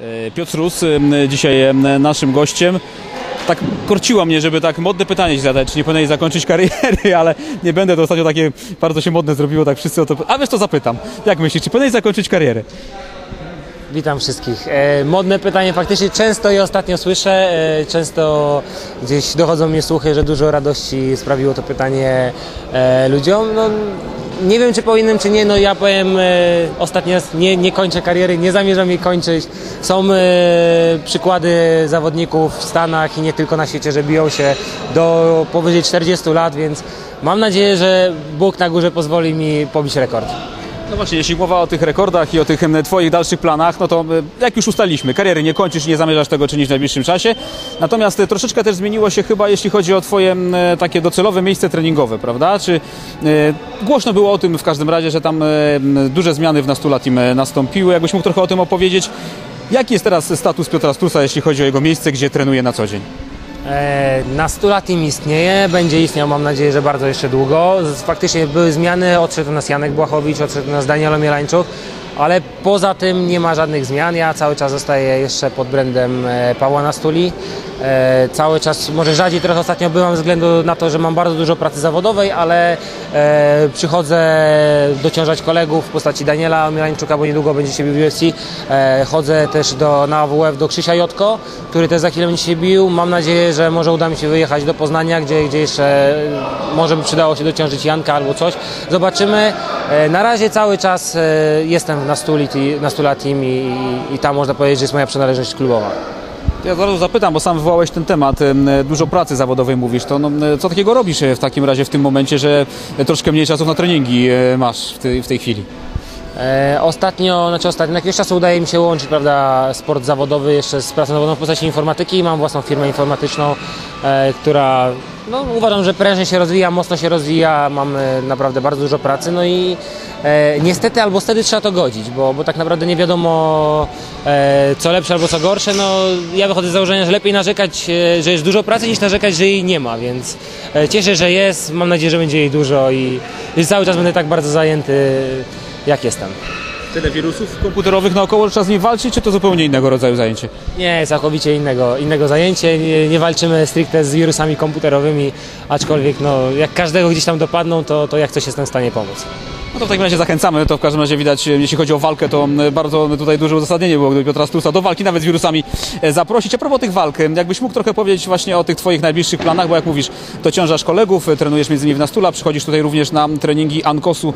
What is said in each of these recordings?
E, Piotr Rus, em, dzisiaj em, naszym gościem. Tak korciło mnie, żeby tak modne pytanie ci zadać, czy nie powinieneś zakończyć kariery, ale nie będę, to ostatnio takie bardzo się modne zrobiło, tak wszyscy o to... A wiesz, to zapytam. Jak myślisz, czy powinieneś zakończyć karierę? Witam wszystkich. E, modne pytanie faktycznie często i ostatnio słyszę, e, często gdzieś dochodzą mnie słuchy, że dużo radości sprawiło to pytanie e, ludziom. No, nie wiem czy powinienem czy nie, no ja powiem e, ostatni raz nie, nie kończę kariery, nie zamierzam jej kończyć. Są e, przykłady zawodników w Stanach i nie tylko na świecie, że biją się do powyżej 40 lat, więc mam nadzieję, że Bóg na górze pozwoli mi pobić rekord. No właśnie, jeśli mowa o tych rekordach i o tych twoich dalszych planach, no to jak już ustaliliśmy, kariery nie kończysz nie zamierzasz tego czynić w najbliższym czasie. Natomiast e, troszeczkę też zmieniło się chyba, jeśli chodzi o twoje em, takie docelowe miejsce treningowe, prawda? Czy e, głośno było o tym w każdym razie, że tam e, duże zmiany w Nastulatim e, nastąpiły. Jakbyś mógł trochę o tym opowiedzieć. Jaki jest teraz status Piotra Strusa, jeśli chodzi o jego miejsce, gdzie trenuje na co dzień? E, Na 100 lat team istnieje, będzie istniał mam nadzieję, że bardzo jeszcze długo. Faktycznie były zmiany, odszedł nas Janek Błachowicz, odszedł nas Daniel Omielańczuk, ale poza tym nie ma żadnych zmian. Ja cały czas zostaję jeszcze pod brandem e, Pawła Nastuli. E, Cały czas, może rzadziej trochę ostatnio byłam ze względu na to, że mam bardzo dużo pracy zawodowej, ale e, przychodzę dociążać kolegów w postaci Daniela Omielańczuka, bo niedługo będzie się bił w UFC. E, Chodzę też do, na AWF do Krzysia Jotko, który też za chwilę będzie się bił. Mam nadzieję, że może uda mi się wyjechać do Poznania, gdzie, gdzie jeszcze e, może by przydało się dociążyć Janka albo coś. Zobaczymy. E, Na razie cały czas e, jestem na Stuli, na Stula Team i, i, i tam można powiedzieć, że jest moja przynależność klubowa. Ja zaraz zapytam, bo sam wywołałeś ten temat. em, Dużo pracy zawodowej mówisz. To no, co takiego robisz e, w takim razie w tym momencie, że troszkę mniej czasu na treningi e, masz w tej, w tej chwili? E, ostatnio, znaczy ostatnio, na jakiś czas udaje mi się łączyć, prawda, sport zawodowy jeszcze z pracą zawodową w postaci informatyki. Mam własną firmę informatyczną, e, która no, uważam, że prężnie się rozwija, mocno się rozwija, mamy naprawdę bardzo dużo pracy, no i e, niestety albo wtedy trzeba to godzić, bo, bo tak naprawdę nie wiadomo e, co lepsze albo co gorsze. No, ja wychodzę z założenia, że lepiej narzekać, e, że jest dużo pracy niż narzekać, że jej nie ma, więc e, cieszę, że jest, mam nadzieję, że będzie jej dużo i, i cały czas będę tak bardzo zajęty, jak jestem. Tyle wirusów komputerowych naokoło, że trzeba z nimi walczyć, czy to zupełnie innego rodzaju zajęcie? Nie, całkowicie innego, innego zajęcie. Nie, nie walczymy stricte z wirusami komputerowymi, aczkolwiek no, jak każdego gdzieś tam dopadną, to, to jak coś jestem w stanie pomóc. No to w takim razie zachęcamy, to w każdym razie widać, e, jeśli chodzi o walkę, to bardzo tutaj duże uzasadnienie było, gdyby Piotra Strusa do walki nawet z wirusami e, zaprosić. A propos tych walk, e, jakbyś mógł trochę powiedzieć właśnie o tych twoich najbliższych planach, bo jak mówisz, dociążasz kolegów, e, trenujesz między innymi w Nastula, przychodzisz tutaj również na treningi Ankosu,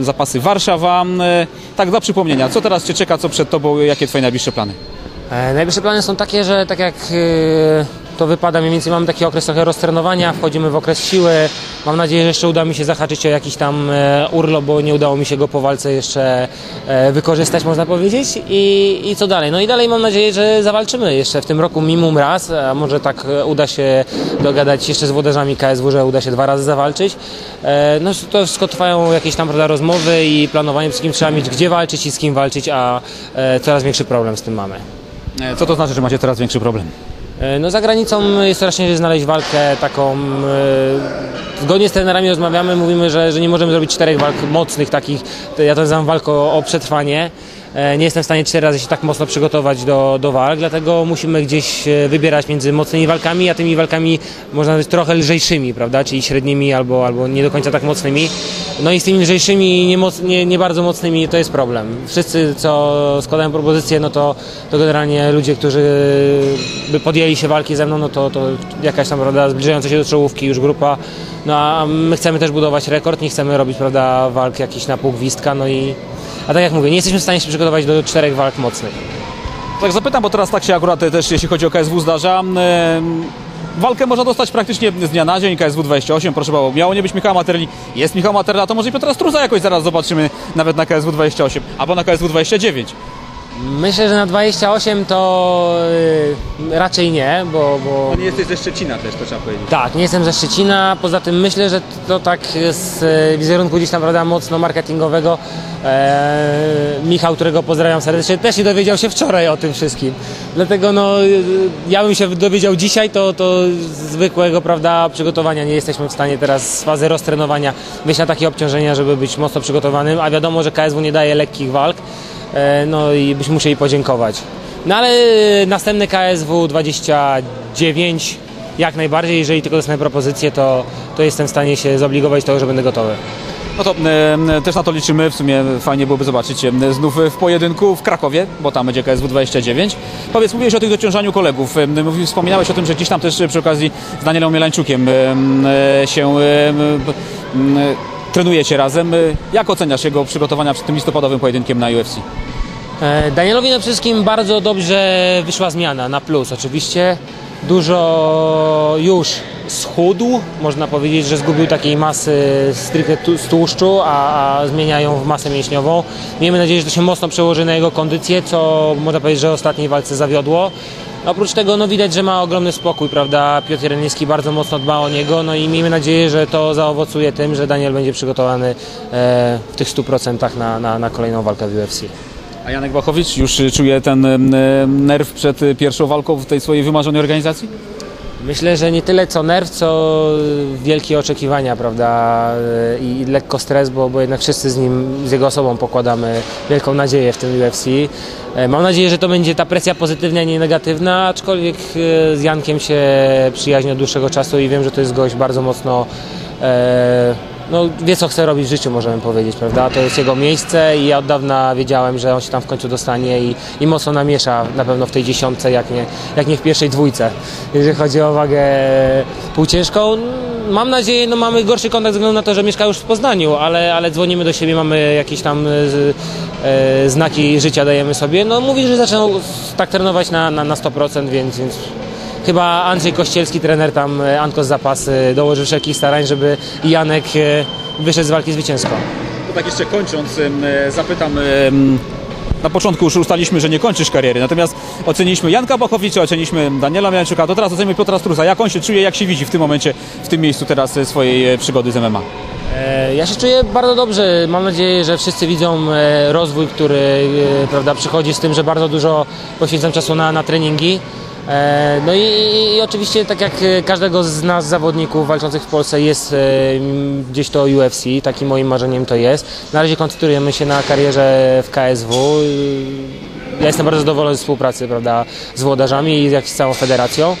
zapasy Warszawa. Tak dla przypomnienia, co teraz Cię czeka, co przed Tobą, jakie Twoje najbliższe plany? Najbliższe plany są takie, że tak jak to wypada, mniej więcej mamy taki okres trochę roztrenowania, wchodzimy w okres siły. Mam nadzieję, że jeszcze uda mi się zahaczyć o jakiś tam e, urlop, bo nie udało mi się go po walce jeszcze e, wykorzystać, można powiedzieć. I, I co dalej? No i dalej mam nadzieję, że zawalczymy jeszcze w tym roku minimum raz, a może tak e, uda się dogadać jeszcze z włodarzami KSW, że uda się dwa razy zawalczyć. No to wszystko trwają jakieś tam prawda, rozmowy i planowanie, z kim trzeba mieć, gdzie walczyć i z kim walczyć, a coraz większy problem z tym mamy. Co to znaczy, że macie teraz większy problem? E, No za granicą jest coraz ciężej znaleźć walkę taką. e, Zgodnie z trenerami rozmawiamy, mówimy, że, że nie możemy zrobić czterech walk mocnych takich. Ja to nazywam walką o przetrwanie. E, Nie jestem w stanie cztery razy się tak mocno przygotować do, do walk, dlatego musimy gdzieś e, wybierać między mocnymi walkami, a tymi walkami można powiedzieć trochę lżejszymi, prawda? Czyli średnimi albo, albo nie do końca tak mocnymi. No i z tymi lżejszymi, nie, moc, nie, nie bardzo mocnymi to jest problem. Wszyscy, co składają propozycje, no to, to generalnie ludzie, którzy by podjęli się walki ze mną, no to, to jakaś tam, prawda, zbliżająca się do czołówki już grupa. No a my chcemy też budować rekord, nie chcemy robić, prawda, walk jakiś na pół gwizdka, no i... A tak jak mówię, nie jesteśmy w stanie się przygotować do czterech walk mocnych. Tak zapytam, bo teraz tak się akurat też, jeśli chodzi o KSW zdarza. Em, Walkę można dostać praktycznie z dnia na dzień, KSW 28, proszę bardzo, miało nie być Michała Materli, jest Michał Materla, to może i Piotra Struza jakoś zaraz zobaczymy nawet na KSW 28, albo na KSW 29. Myślę, że na 28 to y, raczej nie, bo, bo nie jesteś ze Szczecina też, to trzeba powiedzieć. Tak, nie jestem ze Szczecina, poza tym myślę, że to tak z e, wizerunku gdzieś tam prawda, mocno marketingowego. E, Michał, którego pozdrawiam serdecznie, też nie dowiedział się wczoraj o tym wszystkim. Dlatego no, e, ja bym się dowiedział dzisiaj, to, to zwykłego prawda, przygotowania nie jesteśmy w stanie teraz z fazy roztrenowania wyjść na takie obciążenia, żeby być mocno przygotowanym, a wiadomo, że KSW nie daje lekkich walk. E, No i byśmy musieli podziękować No ale następny KSW 29 jak najbardziej, jeżeli tylko dostanę propozycję, to, to jestem w stanie się zobligować do tego, że będę gotowy. No to e, też na to liczymy. W sumie fajnie byłoby zobaczyć Cię znów w pojedynku w Krakowie, bo tam będzie KSW 29. Powiedz, mówiłeś o tych dociążaniu kolegów. E, Mówi, wspominałeś o tym, że gdzieś tam też przy okazji z Danielem Mielańczukiem e, e, się e, trenujecie razem. E, Jak oceniasz jego przygotowania przed tym listopadowym pojedynkiem na UFC? E, Danielowi na wszystkim bardzo dobrze wyszła zmiana, na plus oczywiście. Dużo już schudł, można powiedzieć, że zgubił takiej masy stricte z tłuszczu, a, a zmienia ją w masę mięśniową. Miejmy nadzieję, że to się mocno przełoży na jego kondycję, co można powiedzieć, że ostatniej walce zawiodło. Oprócz tego no, widać, że ma ogromny spokój, prawda? Piotr Jeleński bardzo mocno dba o niego, no i miejmy nadzieję, że to zaowocuje tym, że Daniel będzie przygotowany e, w tych 100% na, na, na kolejną walkę w UFC. A Janek Bachowicz już e, czuje ten e, nerw przed e, pierwszą walką w tej swojej wymarzonej organizacji? Myślę, że nie tyle co nerw, co wielkie oczekiwania, prawda? I lekko stres, bo, bo jednak wszyscy z nim, z jego osobą pokładamy wielką nadzieję w tym UFC. E, Mam nadzieję, że to będzie ta presja pozytywna, a nie negatywna, aczkolwiek e, z Jankiem się przyjaźnię od dłuższego czasu i wiem, że to jest gość bardzo mocno. No, wie co chce robić w życiu, możemy powiedzieć, prawda? To jest jego miejsce i ja od dawna wiedziałem, że on się tam w końcu dostanie i, i mocno namiesza na pewno w tej dziesiątce, jak nie, jak nie w pierwszej dwójce. Jeżeli chodzi o wagę półciężką, mam nadzieję, no mamy gorszy kontakt ze względu na to, że mieszka już w Poznaniu, ale, ale dzwonimy do siebie, mamy jakieś tam e, e, znaki życia dajemy sobie. No mówi, że zaczynał tak trenować na, na, na 100%, więc, więc Chyba Andrzej Kościelski, trener tam e, Anko z zapasy, dołożył wszelkich starań, żeby Janek e, wyszedł z walki zwycięsko. To tak jeszcze kończąc, e, zapytam. Na początku już ustaliliśmy, że nie kończysz kariery, natomiast oceniliśmy Janka Bachowicza, oceniliśmy Daniela Miańczuka, to teraz ocenimy Piotra Strusa. Jak on się czuje, jak się widzi w tym momencie, w tym miejscu teraz e, swojej e, przygody z MMA? E, Ja się czuję bardzo dobrze. Mam nadzieję, że wszyscy widzą e, rozwój, który e, prawda, przychodzi z tym, że bardzo dużo poświęcam czasu na, na treningi. E, No i, i, i oczywiście, tak jak e, każdego z nas zawodników walczących w Polsce jest e, gdzieś to UFC, takim moim marzeniem to jest. Na razie koncentrujemy się na karierze w KSW. Ja jestem bardzo zadowolony z współpracy prawda, z włodarzami i jak z całą federacją.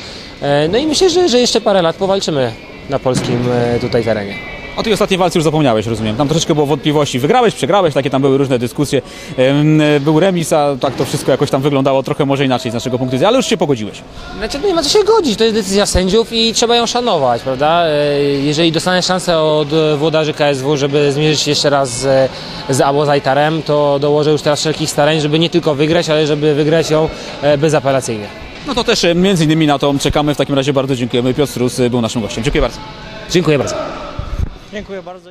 No i myślę, że, że jeszcze parę lat powalczymy na polskim tutaj terenie. O tej ostatniej walce już zapomniałeś, rozumiem. Tam troszeczkę było wątpliwości. Wygrałeś, przegrałeś, takie tam były różne dyskusje. E, Był remis, a tak to wszystko jakoś tam wyglądało trochę może inaczej z naszego punktu widzenia, ale już się pogodziłeś. Znaczy, no nie ma co się godzić, to jest decyzja sędziów i trzeba ją szanować, prawda? E, Jeżeli dostanę szansę od włodarzy KSW, żeby zmierzyć się jeszcze raz z, z Abo Zajtarem, to dołożę już teraz wszelkich starań, żeby nie tylko wygrać, ale żeby wygrać ją e, bezapelacyjnie. No to też między innymi na to czekamy. W takim razie bardzo dziękujemy. Piotr Strus był naszym gościem. Dziękuję bardzo. Dziękuję bardzo. Dziękuję bardzo.